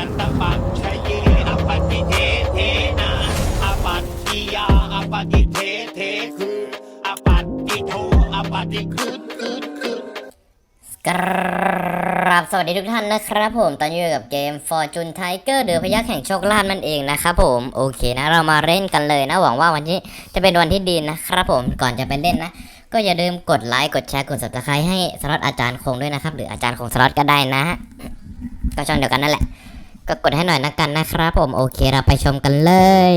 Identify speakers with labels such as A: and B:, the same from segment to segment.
A: นันตปัจชเยอปฏิเทเทนะอปัตติยาอปฏิเทเทคืออปัตติโทอปฏิคืนคืนคืน
B: กราบสวัสดีทุกท่านนะครับผม ตอนนี้อยู่กับเกม Fortune Tiger เดือพยักแห่งโชคลาภนั่นเองนะครับผม โอเคนะ เรามาเล่นกันเลยนะ หวังว่าวันนี้จะเป็นวันที่ดีนะครับผม ก่อนจะไปเล่นนะ ก็อย่าลืมกดไลค์ กดแชร์ กด subscribe ให้สล็อตอาจารย์คงด้วยนะครับ หรืออาจารย์คงสล็อตก็ได้นะ ก็ช่องเดียวกันนั่นแหละ ก็กดให้หน่อยนะกันนะครับผมโอเคเราไปชมกันเลย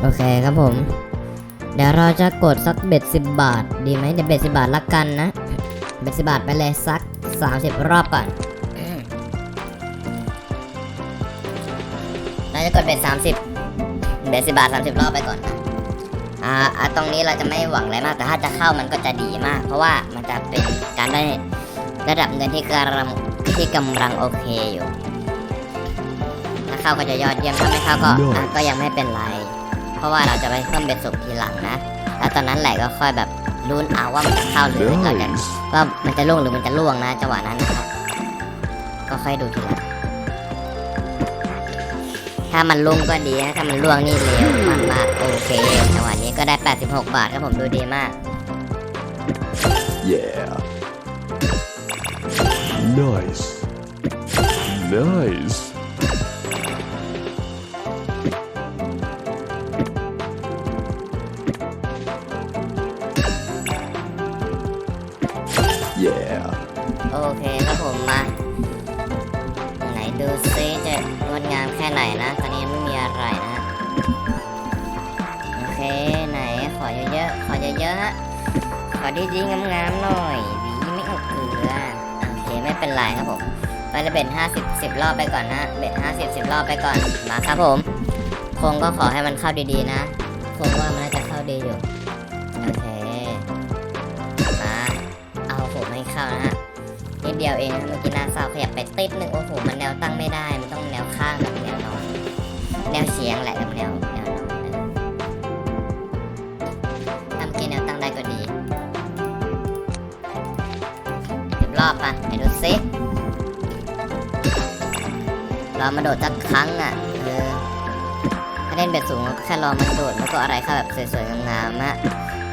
B: โอเคครับผม เดี๋ยวเราจะกดสักเบ็ดสิบบาท ดีไหมเดี๋ยวเบ็ดสิบบาทละกันนะเบ็ดสิบบาทไปเลยสัก30รอบก่อนเราจะกดเบ็ด30เบ็ดสิบบาท30รอบไปก่อนนะอ่าอ่าตรงนี้เราจะไม่หวังอะไรมากแต่ถ้าจะเข้ามันก็จะดีมาก เพราะว่ามันจะเป็นการได้ระดับเงินที่กำลัง ที่กำลังโอเคอยู่ ถ้าเข้าก็จะยอดเยี่ยมถ้าไม่เข้าก็อะก็ยังไม่เป็นไร เพราะว่าเราจะไปเพิ่มเบ็ดสุกทีหลังนะ แล้วตอนนั้นแหละก็ค่อยแบบลุ้นเอาว่ามันจะเข้าหรือเราจะ
C: Nice.
B: ว่ามันจะล่วงหรือมันจะล่วงนะจังหวะนั้นนะครับ ก็ค่อยดูทีหลังถ้ามันล่วงก็ดีนะถ้ามันล่วงนี่เร็วมากมากๆโอเคจังหวะนี้ก็ได้ 86 บาทครับผมดูดีมาก
C: Yeah. Nice. Nice. Yeah.
B: โอเคครับผมมาไหนดูซิจะงดงามแค่ไหนนะ ตอนนี้ไม่มีอะไรนะ โอเคไหนขอเยอะๆ ขอเยอะๆฮะขอดีๆงามๆหน่อยดีไม่เอาเกลือโอ เป็นไรครับผมไปเลยเบ็ดห้าสิบสิบรอบไปก่อนนะเบ็ดห้าสิบสิบรอบไปก่อนมาครับผมคงก็ขอให้มันเข้าดีๆนะคงว่ามันน่าจะเข้าดีอยู่โอเคมาเอาผมให้เข้านะฮะนิดเดียวเองนะเมื่อกี้หน้าเศร้าขยับไปติดหนึ่งโอ้โหมันแนวตั้งไม่ได้ มันต้องแนวข้างกับแนวนอนแนวเฉียงแหละกับแนวแนวนอนเออถ้าเมื่อกี้แนวตั้งได้ก็ดีสิบรอบปะไหนดู ซิรอมาโดดสักครั้งอะเออถ้าเล่นเบ็ดสูงก็แค่รอมันโดดแล้วก็อะไรเข้าแบบสวยๆงามๆอะ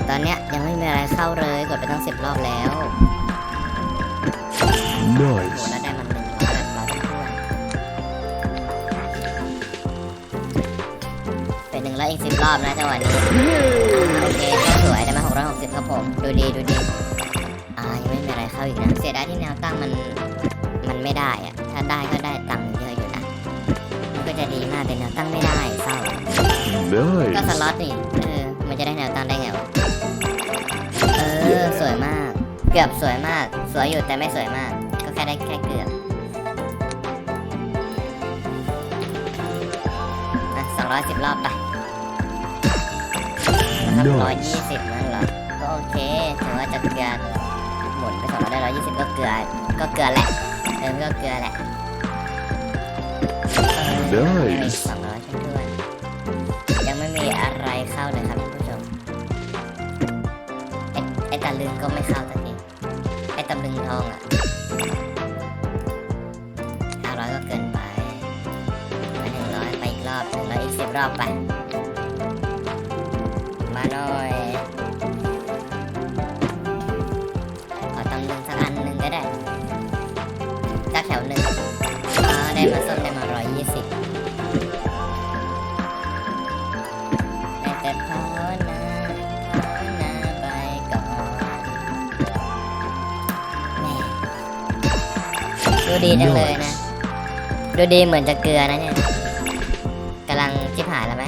B: ตอนเนี้ยยังไม่มีอะไรเข้าเลยกดไปตั้งสิบรอบแล้วโอ้โห
C: Nice.
B: แล้วได้มันหนึ่งร้อยแบบร้อยท้วนเป็นหนึ่งร้อยอีกสิบรอบนะจังหวะนี้โอเคเข้าสวยได้มาหกร้อยหกสิบครับผม ดูดีดูดี เข้าอีกนะเสียดายที่แนวตั้งมันมันไม่ได้อะถ้าได้ก็ได้ตังค์เยอะอยู่นะมันก็จะดีมากแต่แนวตั้งไม่ได้เศร้าก็ส
C: Nice.
B: ล็อตนี่เออมันจะได้แนวตั้งได้ไงวะเออสวยมาก เกือบสวยมาก สวยอยู่แต่ไม่สวยมาก ก็แค่ได้แค่เกือบอะสองร้อยสิบรอบไปนะครับร้อยยี่สิบนั่นเหรอก็โอเคถือว่าจะเกลือ หมุนไปสองร้อยได้ร้อยยี่สิบก็เกลือ ก็เกลือแหละเออก็เกลือแหละเออ
C: Nice
B: สองร้อยช่วยๆยังไม่มีอะไรเข้าเลยครับท่านผู้ชมไอ้ไอ้ตะลึงก็ไม่เข้าสักทีไอ้ตะลึงทองอะห้าร้อยก็เกินไปไปหนึ่งร้อยไปอีกรอบหนึ่งร้อยอีกสิบรอบไป มาหน่อย ได้มาส้มได้มาร้อยยี่สิบได้แต่ภาวนาภาวนาไปก่อนแหม่ดูดีจังเลยนะ ดูดีเหมือนจะเกลือนะเนี่ยกำลังจิบหายแล้วไหม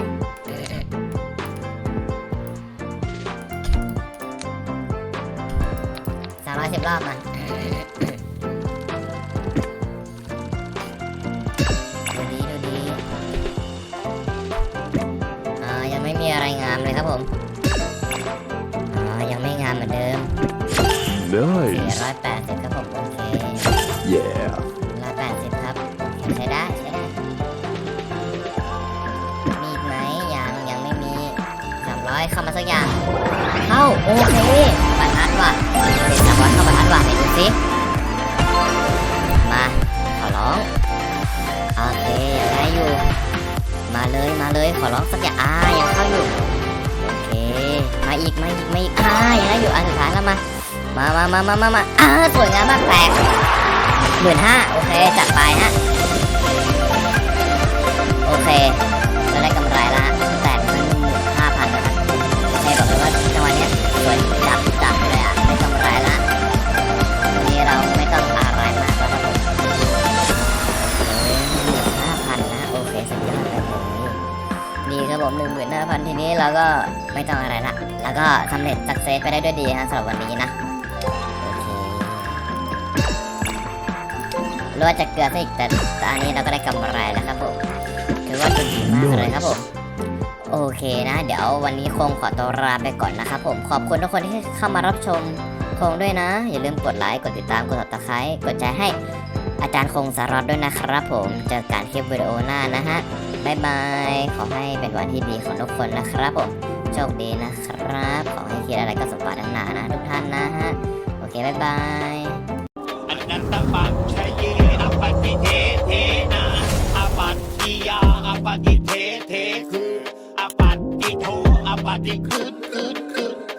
B: สามร้อยสิบรอบมา ม่มีอะไรงามเลยครับผมอ่ายังไม่งามเหมือนเดิม
C: Nice.
B: 480ครับผม โอเค
C: Yeah.
B: 180ครับใช้ได้ใช้ได้มีอีกไหมยังยังไม่มี300เข้ามาสักอย่าง เข้า โอเคบรรทัดว่ะเสร็จสามร้อยเข้าบรรทัดว่ะไหนดูสิมาขอร้อง มาเลยมาเลยขอร้องสักอย่างอ่ายังเข้าอยู่โอเคมาอีกมาอีกมาอีกอ่ายังได้อยู่อันสุดท้ายแล้วมามามามามามามาอ่าสวยงามมากแตกหมื่นห้าโอเคจัดไปฮะโอเคเราได้กำไรละแตกมันห้าพันนะครับโอเคบอกเลยว่าจังหวะเนี้ยสวย วันนี้เราก็ไม่ต้องอะไรละ แล้วก็สำเร็จสักเซสไปได้ด้วยดีนะสำหรับวันนี้นะ โอเครู้ว่าจะเกลือซะอีกแต่ตอันนี้เราก็ได้กำไรแล้วครับผมถือว่าดีมากเลยครับผมโอเคนะ เดี๋ยววันนี้คงขอตัวลาไปก่อนนะครับผมขอบคุณทุกคนที่เข้ามารับชมคงด้วยนะ อย่าลืมกดไลค์กดติดตามกดติดตามกดใจให้อาจารย์คงสารอดด้วยนะครับผมเจอกันคลิปวิดีโอหน้านะฮะ บายบาย ขอให้เป็นวันที่ดีของทุกคนนะครับผม โชคดีนะครับ ขอให้คิดอะไรก็สมปรารถนานะ ทุกท่านนะฮะ โอเคบายบาย
A: อันนั้นตปัจชยยอปฏิเทเทนะอปัตติยาอปฏิเทเทคืออปัตติโทอปฏิคืนคืน